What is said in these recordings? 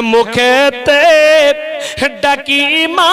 মুখেতে ডাকি মা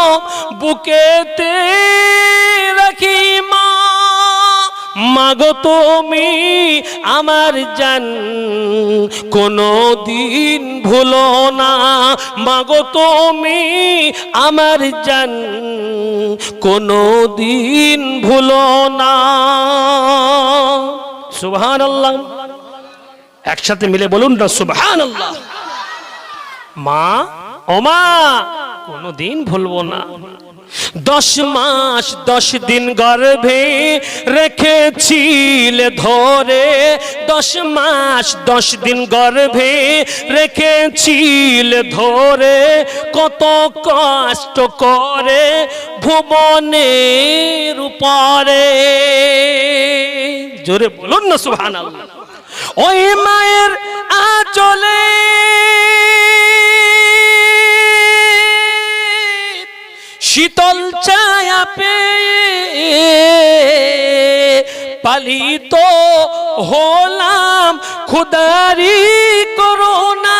বুকেতে রাখি মা। মাগো তুমি আমার জান, কোনো দিন ভুলো না। মাগো তুমি আমার জান, কোনো দিন ভুলো না। সুবহান আল্লাহ একসাথে মিলে বলুন না সুবহান আল্লাহ মা ও মা কোনো দিন ভুলবো না। দশ মাস, দশ দিন গর্ভে রেখেছিলে ধরে। দশ মাস, দশ দিন গর্ভে রেখেছিলে ধরে। কত কষ্ট করে ভুবনের উপরে। জোরে বলুন না সুহান ওই মায়ের আচলে শীতল ছায়া পে পালিত হলাম। খুদারি করোনা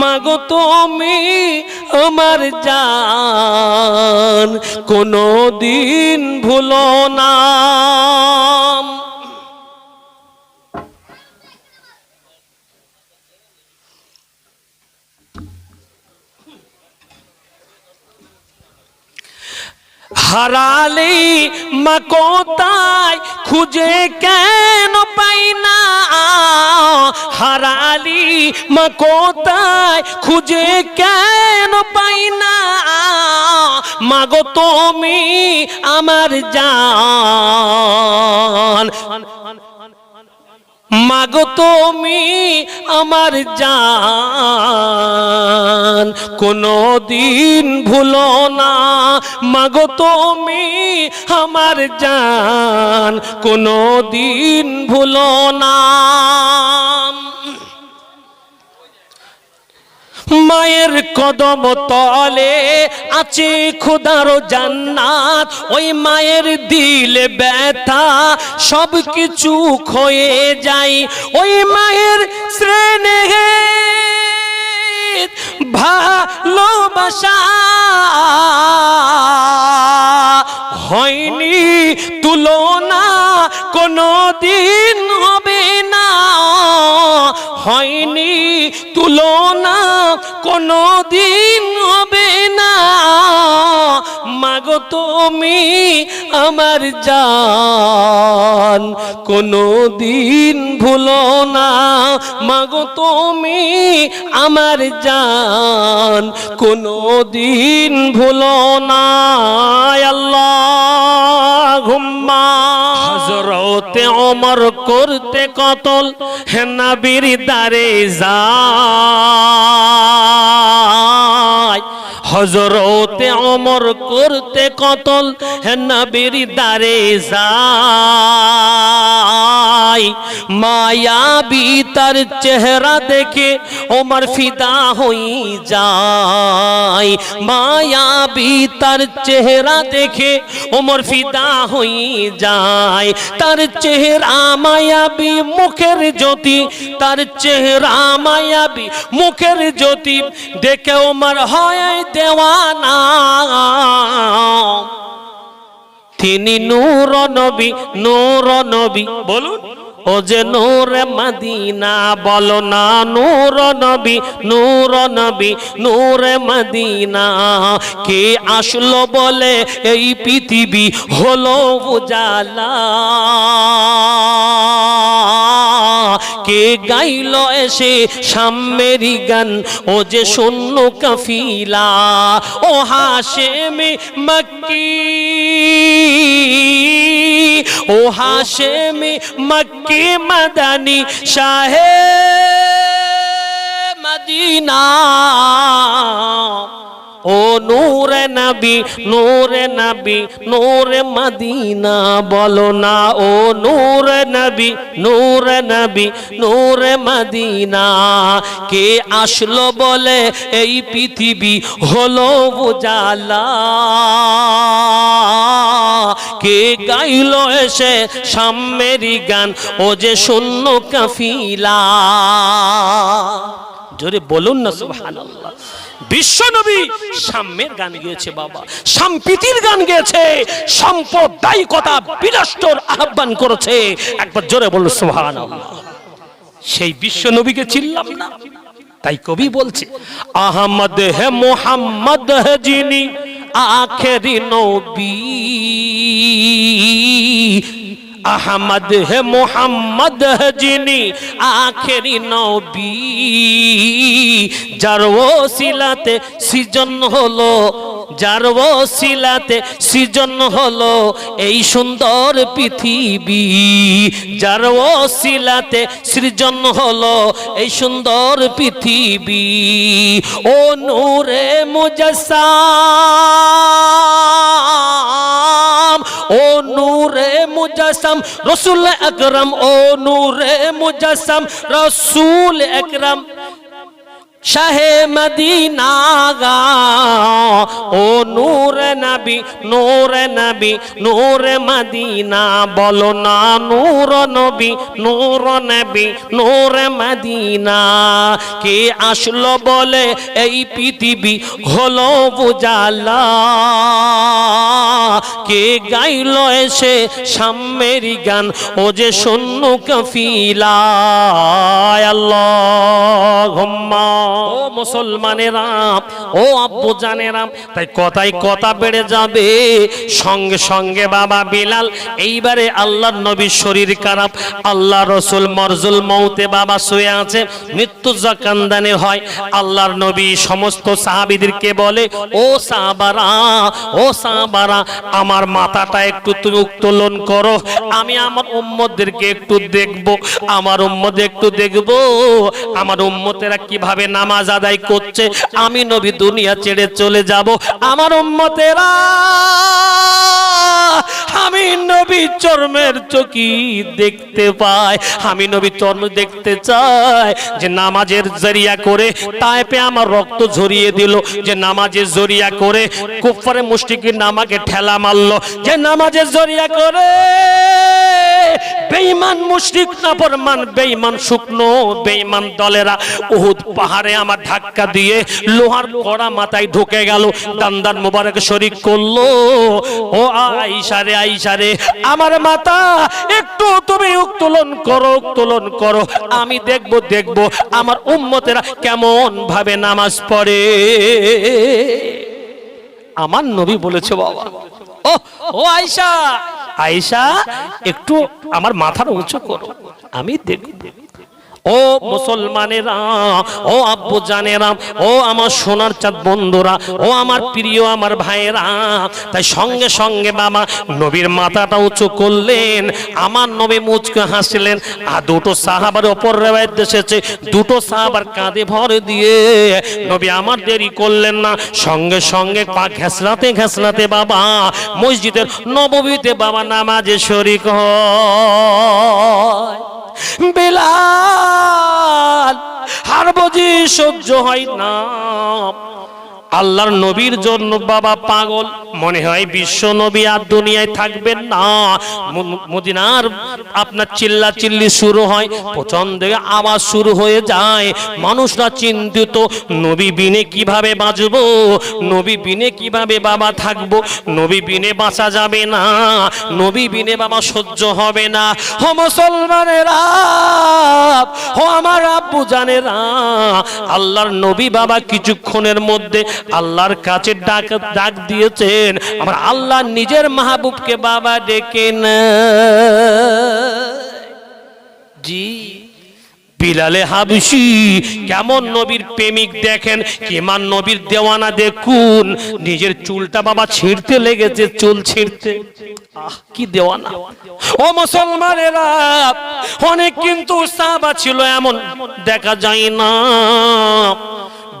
মাগো তুমি আমার জান কোনো দিন ভুলো না। হারালি মা কোথায়? খুঁজে কেন পাই না? হারালি মা কোথায়? খুঁজে কেন পাই না? মাগো তুমি আমার জান। মাগো তুমি আমার জান। কোনো দিন ভুলো না। মাগো তুমি আমার জান কোনো দিন ভুলো না। মায়ের কদম তলে আছে খুদার জান্নাত। ওই মায়ের দিলে ব্যথা সব কিছু ক্ষয়ে যায়। ওই মায়ের শ্রেণি ভালোবাসা। হয়নি তুলনা কোনো দিন হবে না। হয়নি তুলনা কোনো দিন হবে না। মাগো তুমি আমার জান। কোনো দিন ভুলো না। মাগো তুমি আমার জান। কোনো দিন ভুলো না। আল্লাহ ঘুম্মা হজরতে অমর করতে কতল হেনাবির দারে যায়। হজরতে অমর করতে কতল হেনাবির দারে যায়। মায়াবি তার চেহারা দেখে ওমর ফিদা হই যায়। মায়াবি তার চেহারা দেখে ওমর ফিদা হই যায়। তার চেহারা মায়াবী, মুখের জ্যোতি। তার চেহারা মায়াবী, মুখের জ্যোতি। দেখে ওমর হয় দেওয়ানা। তিনি নূর নবী নূর নবী। বলুন। ও যে নূর মদিনা বলো না নূর নবী নূর নবী নূর মদিনা। কে আসলো বলে এই পৃথিবী হলো উজালা। কে গাইল এসে সাম্যেরি গান? ও যে শূন্য কাফিলা, ও হাসেমে মক্কি। ও হাসেমে মক্কি মদানি শাহে মদিনা। ও নূর নবী, নূরে নবী, নূর মদিনা বলো না। ও নূর নবী, নূরে নবী, নূর মদিনা। কে আসলো বলে এই পৃথিবী হলো উজালা। কে গাইল এসে সাম্যেরি গান, ও যে শূন্য কাফিলা। জোরে বলুন না, সুবহানাল্লাহ। বিশ্বনবী সাম্যের গান গেয়েছে বাবা। সম্প্রীতির গান গেয়েছে। সাম্প্রদায়িকতা বিনষ্টর আহ্বান করেছে। একবার জোরে বলল সুবহানাল্লাহ। সেই বিশ্বনবীকে চিনলাম না। তাই কবি বলছে, আহমদ হে মোহাম্মদ হে যিনি আখেরি নবী। আহমদ হে মোহাম্মদ হে যিনি আখেরি নবী। যার ওসিলাতে সৃজন হলো, যার ওসিলাতে সৃজন হলো এই সুন্দর পৃথিবী। যার ওসিলাতে সৃজন হলো এই সুন্দর পৃথিবী। ও নূরে মুজাসাম ও নূরে মুজাসাম রসুল আকরম, ও নূরে মুজাসাম রসুল আকরম, শাহে মদিনা ও নূর নবী নূর নবী, নূর মদিনা, বলো না নূর নবী নূর নবী, নূর মদিনা। কে আসলো বলে, এই পৃথিবী হলো বুঝালা কে গাইল এসে সাম্যেরি গান, ও যে শূন্য কফিলা আল্লাহ ও মুসলমানেরা, ও আব্বু জানেরাম তাই কথায় কথা বেড়ে যাবে। সঙ্গে সঙ্গে বাবা বিলাল, এইবারে আল্লাহর নবীর শরীর খারাপ আল্লাহ রসুল মরজুল মৌতে বাবা শুয়ে আছে, মৃত্যু জাকান্দানে হয়। আল্লাহর নবী সমস্ত সাহাবিদেরকে বলে, ও সাহাবারা ও সাহাবারা, আমার মাথাটা একটু তুমি উত্তোলন করো। আমি আমার উম্মতদেরকে একটু দেখব। আমার উম্মত একটু দেখব। আমার উম্মতেরা কীভাবে নামাজ আদায় করছে। আমি নবী দুনিয়া ছেড়ে চলে যাব। আমার উম্মতেরা আমি নবী চর্মের চকি দেখতে পাই। আমি নবী চর্ম দেখতে চাই যে নামাজের জরিয়া করে তাইপে আমার রক্ত ঝরিয়ে দিল, যে নামাজের জরিয়া করে কুফারে মুষ্টিকে নামাকে ঠেলা মারলো, যে নামাজের জরিয়া করে বেঈমান মুশরিক নাফরমান বেঈমান শুকনো, বেঈমান দলেরা। উহুদ পাহাড়ে আমার ধাক্কা দিয়ে লোহার কড়া মাথায় ঢুকে গেল দান্দান মুবারক শরীক করল। ও আইসা রে আইসা রে, আমার মাথা একটু তুমি উত্তোলন করো উত্তোলন করো। আমি দেখব দেখব আমার উম্মতেরা কেমন ভাবে নামাজ পড়ে। আমার নবী বলেছে, বাবা। ও ও আয়সা আয়সা একটু আমার মাথার উঁচু করো। আমি দেখব। ও মুসলমানেরা, ও আব্বু জানেরা, ও আমার সোনার চাঁদ বন্ধুরা, ও আমার প্রিয় আমার ভাইয়েরা, তাই সঙ্গে সঙ্গে বাবা নবীর মাথাটা উঁচু করলেন, আমার নবী মুচকে হাসলেন, আর দুটো সাহাবার ওপর রেওয়ায়ত এসেছে, দুটো সাহাবার কাঁধে ভরে দিয়ে, নবী আমার দেরি করলেন না, সঙ্গে সঙ্গে পা ঘেসলাতে ঘেসলাতে বাবা মসজিদের নববীতে বাবা নামাজে শরিক হয়। বেলাল হার বজি সহ্য হয় না। আল্লাহর নবীর জন্য বাবা পাগল। মনে হয় বিশ্ব নবী আর দুনিয়ায় থাকবেন না। মদিনার আপনার চিল্লা চিল্লি শুরু হয় প্রচণ্ড আওয়াজ শুরু হয়ে যায়। মানুষরা চিন্তিত, নবী বিনে কীভাবে বাঁচবো? নবী বিনে কীভাবে বাবা থাকব? নবী বিনে বাঁচা যাবে না। নবী বিনে বাবা সহ্য হবে না। ও মুসলমানেরা, ও আমার আব্বু জানেরা, আল্লাহর নবী বাবা কিছুক্ষণের মধ্যে আল্লাহর কাছে ডাক ডাক দিয়েছেন। আমার আল্লাহ নিজের মাহবুবকে বাবা ডেকে না জি, বিলালে হাবসি কেমন নবীর প্রেমিক দেখেন, কেমন নবীর দেওয়ানা দেখুন। নিজের চুলটা বাবা ছিঁড়তে লেগেছে, চুল ছিঁড়তে। আহ, কি দেওয়ানা। ও মুসলমানেরা, অনেক কিন্তু সাহাবা ছিল এমন, দেখা যায় না।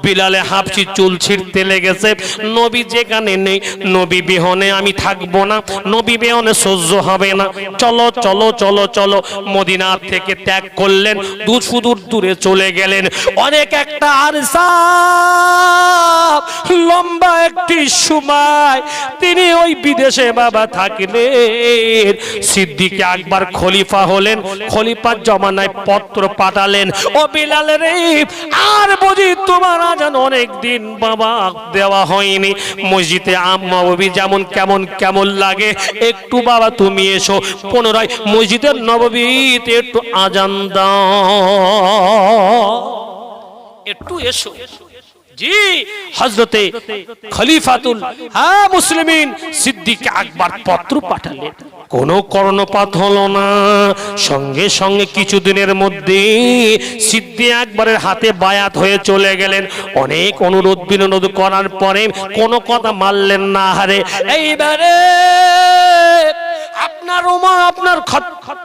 বিলালে হাফসি চুল ছিঁড়তে লেগেছে। নবী যেখানে নেই, নবী বিহনে আমি থাকব না। নবী বিহনে সহ্য হবে না। চলো চলো চলো চলো, মদিনার থেকে ত্যাগ করলেন, দু সুদূর দূরে চলে গেলেন। অনেক একটা আর লম্বা একটি সময় তিনি ওই বিদেশে বাবা থাকলেন। সিদ্দিকে একবার খলিফা হলেন, খলিফার জমানায় পত্র পাঠালেন। ও বিলাল রে, আর বুঝি তোমার আজান অনেক দিন বাবা দেওয়া হয়নি। মসজিদে আম্মা ববি যেমন কেমন কেমন লাগে। একটু বাবা তুমি এসো, পুনরায় মসজিদের নববীতে একটু আজান দাও। একটু এসো। জি হজরতে খলিফাতুল হ্যাঁ মুসলিমিন সিদ্দিক আকবর পত্র পাঠালেন। কোনো কর্ণপাত হলো না। সঙ্গে সঙ্গে কিছুদিনের মধ্যে সিদ্ধি আকবরের হাতে বায়াত হয়ে চলে গেলেন। অনেক অনুরোধ বিনোদ করার পরে কোনো কথা মানলেন না। হারে এইবারে আপনার উমা, আপনার খত খত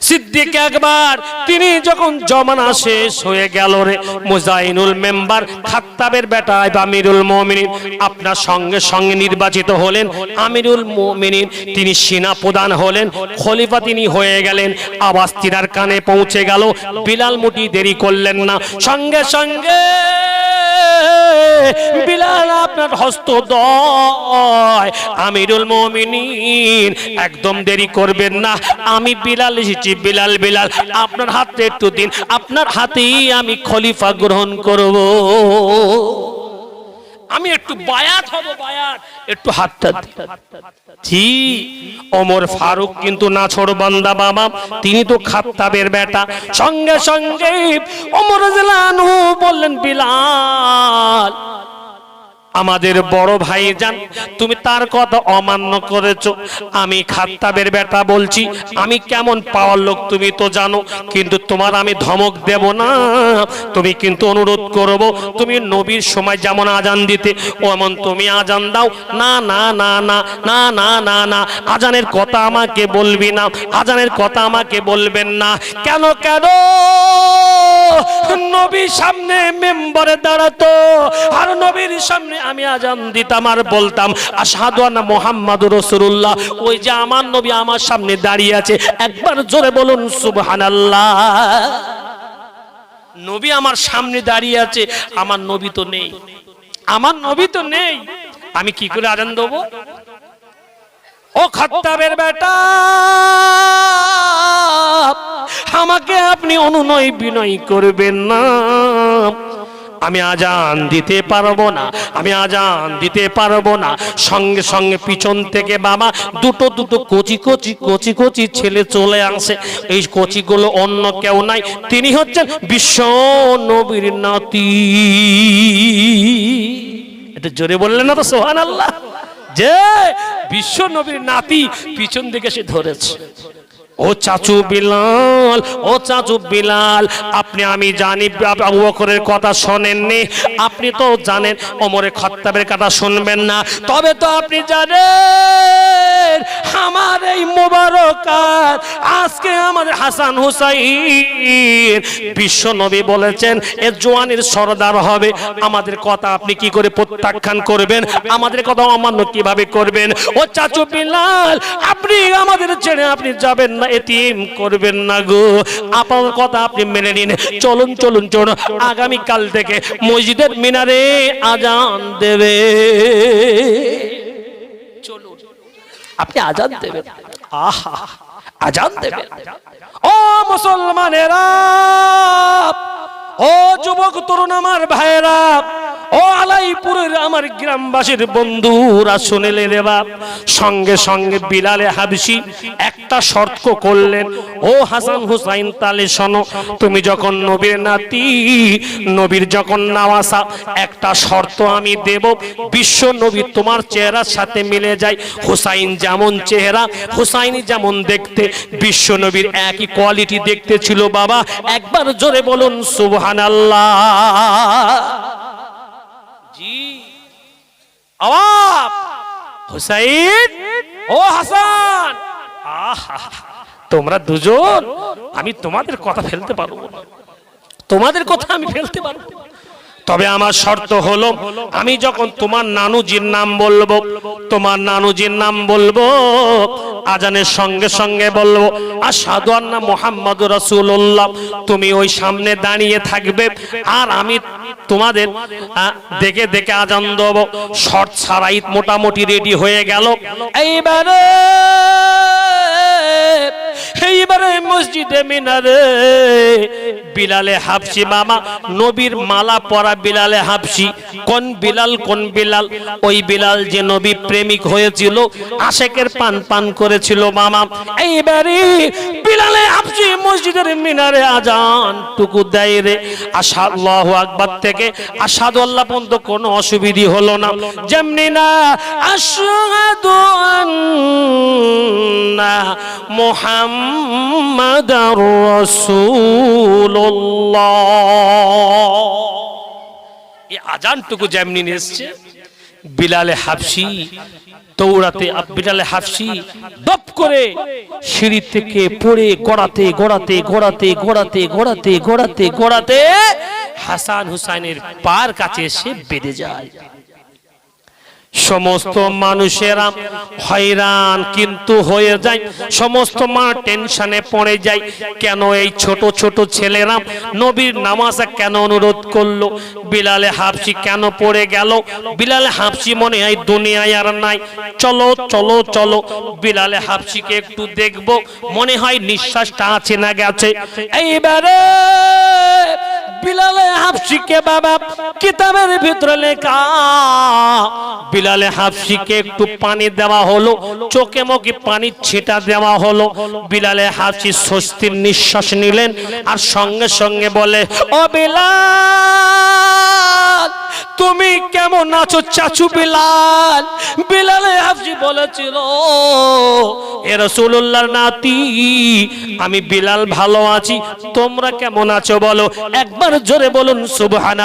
সিদ্দিক একবার, তিনি যখন জমানা শেষ হয়ে গেল রে মুজাইনুল মেম্বার খাত্তাবের বেটা আমিরুল মুমিনিন আপনার সঙ্গে সঙ্গে নির্বাচিত হলেন। আমিরুল মুমিনিন তিনি সেনা প্রধান হলেন, খলিফা তিনি হয়ে গেলেন আওয়াজ তিনার কানে পৌঁছে গেল। বিলাল মুটি দেরি করলেন না। সঙ্গে সঙ্গে বিলাল আপনার হস্ত দয়। আমিরুল মুমিনিন একদম দেরি করবেন না। আমি বিলাল এসেছি বিলাল বিলাল, আপনার হাতে একটু দিন, আপনার হাতেই আমি খলিফা গ্রহণ করব। আমি একটু বায়াত হব, বায়াত। একটু হাতটা। জি ওমর ফারুক কিন্তু না ছোড় বান্দা বাবা, তিনি তো খাত্তাবের বেটা। সঙ্গে সঙ্গে ওমর জেলানু বললেন, বিলাল আমাদের বড় ভাই যান তুমি তার কথা অমান্য করেছ। আমি খাত্তাবের বেটা বলছি, আমি কেমন পাওয়ার লোক তুমি তো জানো, কিন্তু তোমার আমি ধমক দেব না। তুমি কিন্তু অনুরোধ করব, তুমি নবীর সময় যেমন আজান দিতে, ওমন তুমি আজান দাও। না না না না না না না না, আজানের কথা আমাকে বলবি না, আজানের কথা আমাকে বলবেন না। কেন কেন? নবীর সামনে মেম্বারে দাঁড়াতো, আর নবীর সামনে আমি আজান দিতাম আর বলতাম, আশহাদু আন্না মুহাম্মাদুর রাসূলুল্লাহ। ওই যে আমার নবী আমার সামনে দাঁড়িয়ে আছে, একবার জোরে বলুন, সুবহানাল্লাহ। নবী আমার সামনে দাঁড়িয়ে আছে, আমার নবী তো নেই। আমার নবী তো নেই। আমি কি করে আজান দেবো? ও খাত্তাবের বেটা, আমাকে আপনি অনুনয় বিনয় করবেন না। আমি আজান দিতে পারব না, আমি আজান দিতে পারব না। সঙ্গে সঙ্গে পিছন থেকে বাবা দুটো দুটো কচি কচি কচি কচি ছেলে চলে আসে। এই কচিগুলো অন্য কেউ নাই, তিনি হচ্ছেন বিশ্ব নবীর নাতি। এটা জোরে বললেন না তো সোহান আল্লাহ যে বিশ্ব নবীর নাতি পিছন দিকে সে ধরেছে। ও চাচু বিলাল, ও চাচু বিলাল, আপনি আমি জানি আবু বকরের কথা শোনেননি। আপনি তো জানেন ওমরে খত্তাবের কথা শুনবেন না। তবে তো আপনি জানেন, আমার এই মোবারক আজকে আমাদের হাসান হুসাইন, বিশ্ব নবী বলেছেন, এ জোয়ানের সরদার হবে। আমাদের কথা আপনি কি করে প্রত্যাখ্যান করবেন? আমাদের কথা অমান্য কীভাবে করবেন? ও চাচু বিলাল, আপনি আমাদের ছেড়ে আপনি যাবেন না। এতিম করবেন না গো। আপনার কথা আপনি মেনে নিন। চলুন চলুন চলুন। আগামী কাল থেকে মসজিদের মিনারে আজান দেবে। চলুন। আপনি আজান দেবেন। আহা আজান দেবেন। ও মুসলমানেরা, ও যুবক, তরুণ আমার ভাইয়েরা, ও আলাইপুরের আমার গ্রামবাসীর বন্ধুরা শুনেলে রে সঙ্গে সঙ্গে বিলালে হাবসি একটা শর্ত করলেন, ও হাসান হুসাইন তালে শোনো, তুমি যখন নবীর নাতি, নবীর যখন নাওয়াসা একটা শর্ত আমি দেব, বিশ্ব নবী তোমার চেহারার সাথে মিলে যায়, হুসাইন যেমন চেহারা, হুসাইন যেমন দেখতে, বিশ্ব নবীর একই কোয়ালিটি দেখতে ছিল, বাবা, একবার জোরে বলুন, সুবহানাল্লাহ। জি, আওয়াব, হুসাইন, ও হাসান তোমরা দুজন, আমি তোমাদের কথা ফেলতে পারব তোমাদের কথা আমি ফেলতে পারব তবে আমার শর্ত হলো, আমি যখন তোমার নানুজির নাম বলব, তোমার নানুজির নাম বলব, আজানের সঙ্গে সঙ্গে বলব আসাদু আন্না মোহাম্মদ রাসূলুল্লাহ, তুমি ওই সামনে দাঁড়িয়ে থাকবে, আর আমি তোমাদের দেখে দেখে আজান দেবো। শর্ট ছাড়াই মোটামুটি রেডি হয়ে গেল। এইবারে step এইবারে মসজিদে মিনারে বিলালে হাফসি মামা, নবীর মালা পরা বিলালে হাফসি। কোন বিলাল কোন বিলাল? ওই বিলাল যে নবী প্রেমিক হয়েছিল, আশেকের পান পান করেছিল মামা। এইবারে বিলালে হাফসি মসজিদের মিনারে আজান টুকু দেয় রে। আশা আল্লাহু আকবার থেকে আসাদু আল্লাহ পর্যন্ত কোনো অসুবিধি হলো না। যেমনি না, আশহাদু আন্না মুহাম্মাদার রাসূলুল্লাহ এই আজানটুকু যেমনি এসছে, বিলালে হাফসি দৌড়াতে বিলালে হাফসি, দপ করে সিঁড়ি থেকে পড়ে গড়াতে গড়াতে গড়াতে গড়াতে গড়াতে গড়াতে গড়াতে হাসান হুসাইনের পার কাছে এসে বেঁধে যায়। সমস্ত মানুষেরা হয়রান কিন্তু হয়ে যায়, সমস্ত মা টেনশনে পড়ে যায়, কেন এই ছোট ছোট ছেলেরা নবীর নামাজ কেন অনুরোধ করল? বিলালে হাফসি কেন পড়ে গেল? বিলালে হাফসি মনে হয় দুনিয়ায় আর নাই। চলো চলো চলো, বিলালে হাফসিকে একটু দেখব। মনে হয় নিঃশ্বাসটা আছে না গেছে। এইবারে বিলালে হাফসিকে বাবা, কিতাবের ভিতরে লেখা। বিলালে হাফসিকে একটু পানি দেওয়া হলো, চোখে মুখে পানি ছিটা দেওয়া হলো। বিলালে হাফসি স্বস্তির নিঃশ্বাস নিলেন আর সঙ্গে সঙ্গে বলে, ও বিলাল! তুমি কেমন আছো চাচু বিলাল? বিলালে হাফজি বলেছিল, এ রসুল্লাহর নাতি, আমি বিলাল ভালো আছি, তোমরা কেমন আছো বলো? একবার জোরে বলুন সুবহান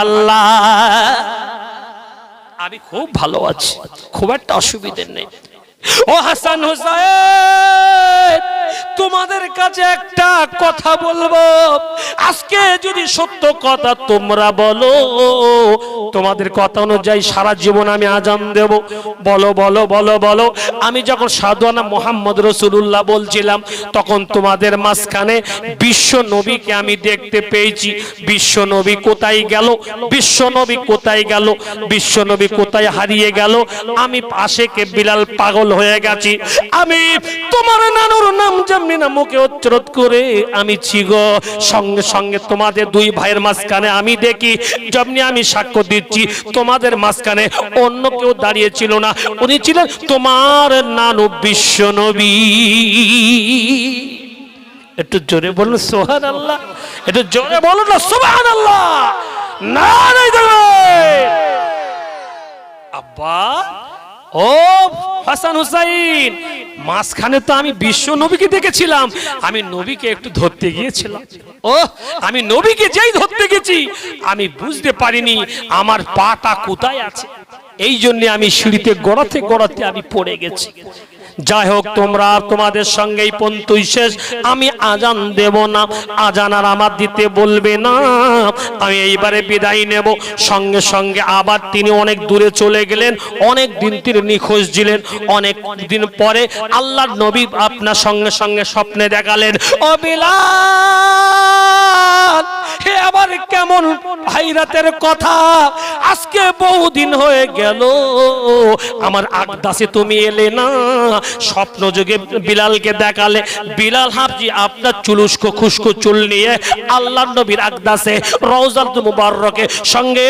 আমি খুব ভালো আছি, খুব একটা অসুবিধে নেই। ও হাসান হুসাইন, তোমাদের কাছে একটা কথা বলব। আজকে যদি সত্য কথা তোমরা বলো, তোমাদের কথা অনুযায়ী সারা জীবন আমি আজান দেব। বলো বলো বলো বলো। আমি যখন সাধুয়ানা মোহাম্মদ রসুল্লাহ বলছিলাম, তখন তোমাদের মাঝখানে বিশ্ব নবীকে আমি দেখতে পেয়েছি। বিশ্ব নবী কোথায় গেল? বিশ্ব নবী কোথায় গেল? বিশ্ব নবী কোথায় হারিয়ে গেল? আমি পাশে কে বিলাল পাগল হয়ে গেছি। আমি তোমার নানুর নাম যেমনি না মুখে উচ্চারণ করে আমি ছিগ সঙ্গে সঙ্গে তোমাদের দুই ভাইয়ের মাঝখানে আমি দেখি, যেমনি আমি সাক্ষ্য দিচ্ছি, তোমাদের মাঝখানে অন্য কেউ দাঁড়িয়ে ছিল না। উনি ছিলেন তোমার নানু বিশ্ব নবী একটু জোরে বলুন সোহান আল্লাহ একটু জোরে বলুন না সোহান আল্লাহ না আব্বা ও হাসান হুসাইন, মাঝখানে তো আমি বিশ্ব নবীকে দেখেছিলাম। আমি নবীকে একটু ধরতে গিয়েছিলাম। ও আমি নবীকে যেই ধরতে গেছি, আমি বুঝতে পারিনি আমার পাটা কোথায় আছে। এই জন্য আমি সিঁড়িতে গড়াতে গড়াতে আমি পড়ে গেছি। যাই হোক, তোমরা তোমাদের সঙ্গেই পন্তুই শেষ। আমি আজান দেব না, আজান আর আমার দিতে বলবে না। আমি এইবারে বিদায় নেব। সঙ্গে সঙ্গে আবার তিনি অনেক দূরে চলে গেলেন, অনেক দিন তিনি নিখোঁজ ছিলেন। অনেক দিন পরে আল্লাহর নবী আপনার সঙ্গে সঙ্গে স্বপ্নে দেখালেন, ও বিলাল, হে আবার কেমন ভাইরাতের কথা? আজকে বহুদিন হয়ে গেল। আমার আগদাসে তুমি এলে না স্বপ্ন যুগে বিলালকে দেখালে, বিলাল হাফজি, আপনার চুলুস্কো, খুস্কো চুল নিয়ে আল্লাহ নবীর আগদাসে রওজাল মুবাররকে সঙ্গে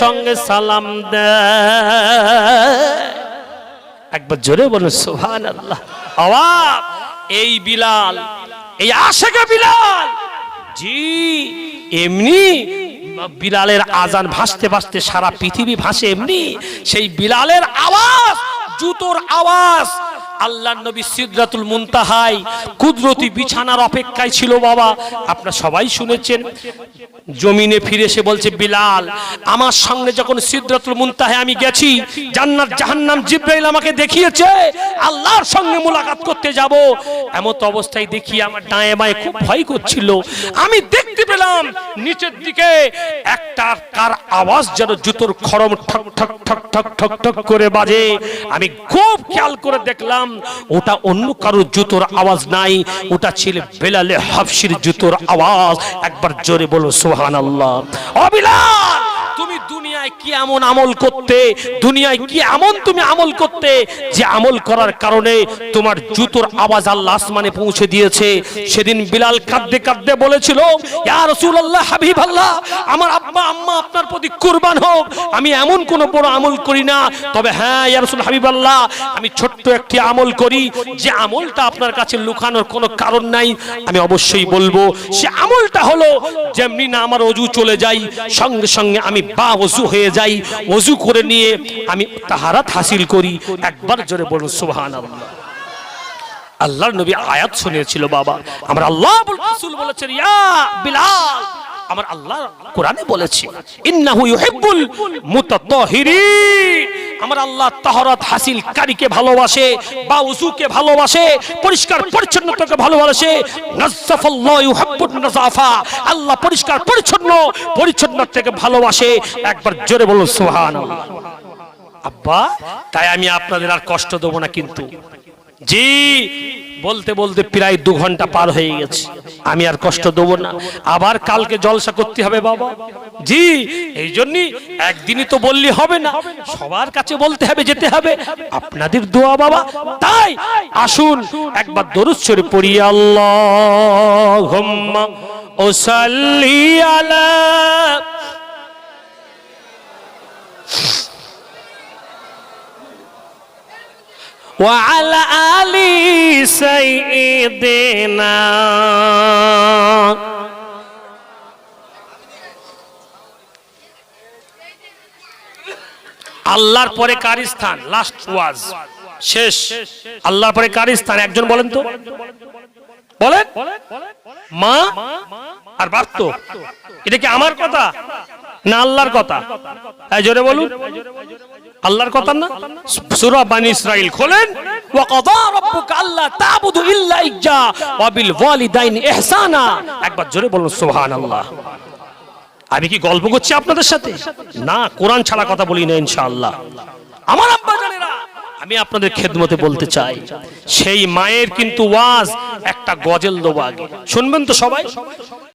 সঙ্গে সালাম একবার জোরে বলুন সুহান আল্লাহ আওয়াব এই বিলাল, এই আশেকে বিলাল! জি, এমনি বিলালের আজান ভাসতে ভাসতে সারা পৃথিবী ভাসে এমনি, সেই বিলালের আওয়াজ, জুতোর আওয়াজ আল্লাহ নবী সিদরাতুল মুনতাহাই কুদরতি বিছানার অপেক্ষায় ছিল বাবা। আপনারা সবাই শুনেছেন। জমিনে ফিরে এসে বলছে, বিলাল, আমার সঙ্গে যখন সিদরাতুল মুনতাহে আমি গেছি, জান্নাত জাহান্নাম জিব্রাইল আমাকে দেখিয়েছে, আল্লাহর সঙ্গে মোলাকাত করতে যাব। এমত অবস্থায় দেখি আমার ডায়ে বায়ে খুব ভয় করছিল। আমি দেখতে পেলাম নিচের দিকে একটা কার আওয়াজ যেন জুতোর খরম ঠক ঠক ঠক ঠক ঠক ঠক করে বাজে। আমি খুব খেয়াল করে দেখলাম ওটা অন্য কারোর জুতোর আওয়াজ নাই, ওটা ছিল বেলালে হাফসির জুতোর আওয়াজ। একবার জোরে বলো সোহান আল্লাহ অবিলাল তুমি দুনিয়ায় কি এমন আমল করতে, দুনিয়ায় কি এমন তুমি আমল করতে যে আমল করার কারণে তোমার জুতোর আওয়াজ আল্লাহ আসমানে পৌঁছে দিয়েছে? সেদিন বিলাল কাঁদতে কাঁদতে বলেছিল, ইয়া রাসূলুল্লাহ, হাবিবাল্লাহ, আমার আব্বা, আম্মা আপনার প্রতি কুরবান হোক। আমি এমন কোন বড় আমল করি না। তবে হ্যাঁ ইয়া রাসূল, হাবিবাল্লাহ, আমি ছোট্ট একটি আমল করি। যে আমলটা আপনার কাছে লুকানোর কোনো কারণ নাই, আমি অবশ্যই বলব, সে আমলটা হলো, যেমনি না আমার অজু চলে যাই সঙ্গে সঙ্গে আমি বা অজু হয়ে যাই, অজু করে নিয়ে আমি তাহারাত হাসিল করি। একবার জোরে বলুন সুহান আল্লাহর নবী আয়াত শুনিয়েছিল বাবা। আমার আল্লাহ বলেছেন আমার আল্লাহ কোরআনে বলেছে, ইন্নাহু ইউহিব্বুল মুতাতাহিরিন আমার আল্লাহ তাহরত হাসিল কারীকে ভালোবাসে বা উজুকে ভালোবাসে, পরিষ্কার পরিচ্ছন্নতাকে ভালোবাসে। আল্লাহ পরিষ্কার পরিচ্ছন্ন পরিচ্ছন্ন থেকে ভালোবাসে। একবার জোরে বলুন সোহান আব্বা, তাই আমি আপনাদের আর কষ্ট দেবো না কিন্তু। জি বলতে বলতে প্রায় দু ঘণ্টা পার হয়ে গেছে। আমি আর কষ্ট দেবো না। আবার কালকে জলসা করতে হবে বাবা। জি, এই জন্যই একদিনই তো বললে হবে না। সবার কাছে বলতে হবে, যেতে হবে। আপনাদের দোয়া বাবা। তাই আসুন, একবার দরুদ শরীফ পড়ি। আল্লাহ সাল্লি আলা وعلى آل سيدنا আল্লাহর পরে কার স্থান লাস্ট ওয়াজ শেষ আল্লাহর পরে কার স্থান একজন বলেন তো বলেন মা আর বাপ তো এটা কি আমার কথা না আল্লাহর কথা এই জোরে বলুন আল্লাহর কথা না? সূরা বানি ইসরাইল খোলেন, ওয়া রাব্বুকা আল্লা তা'বুদু ইল্লা ইয়্যা ওয়া বিল ওয়ালিদাইনি ইহসানা। একবার জোরে বলুন, সুবহানাল্লাহ। আমি কি গল্প করছি আপনাদের সাথে? না, কোরআন ছাড়া কথা বলি না, ইনশাআল্লাহ। আমার আব্বা জানেরা, আমি আপনাদের খেদমতে বলতে চাই, সেই মায়ের কিন্তু ওয়াজ একটা গজল দেবো আগে। শুনবেন তো সবাই?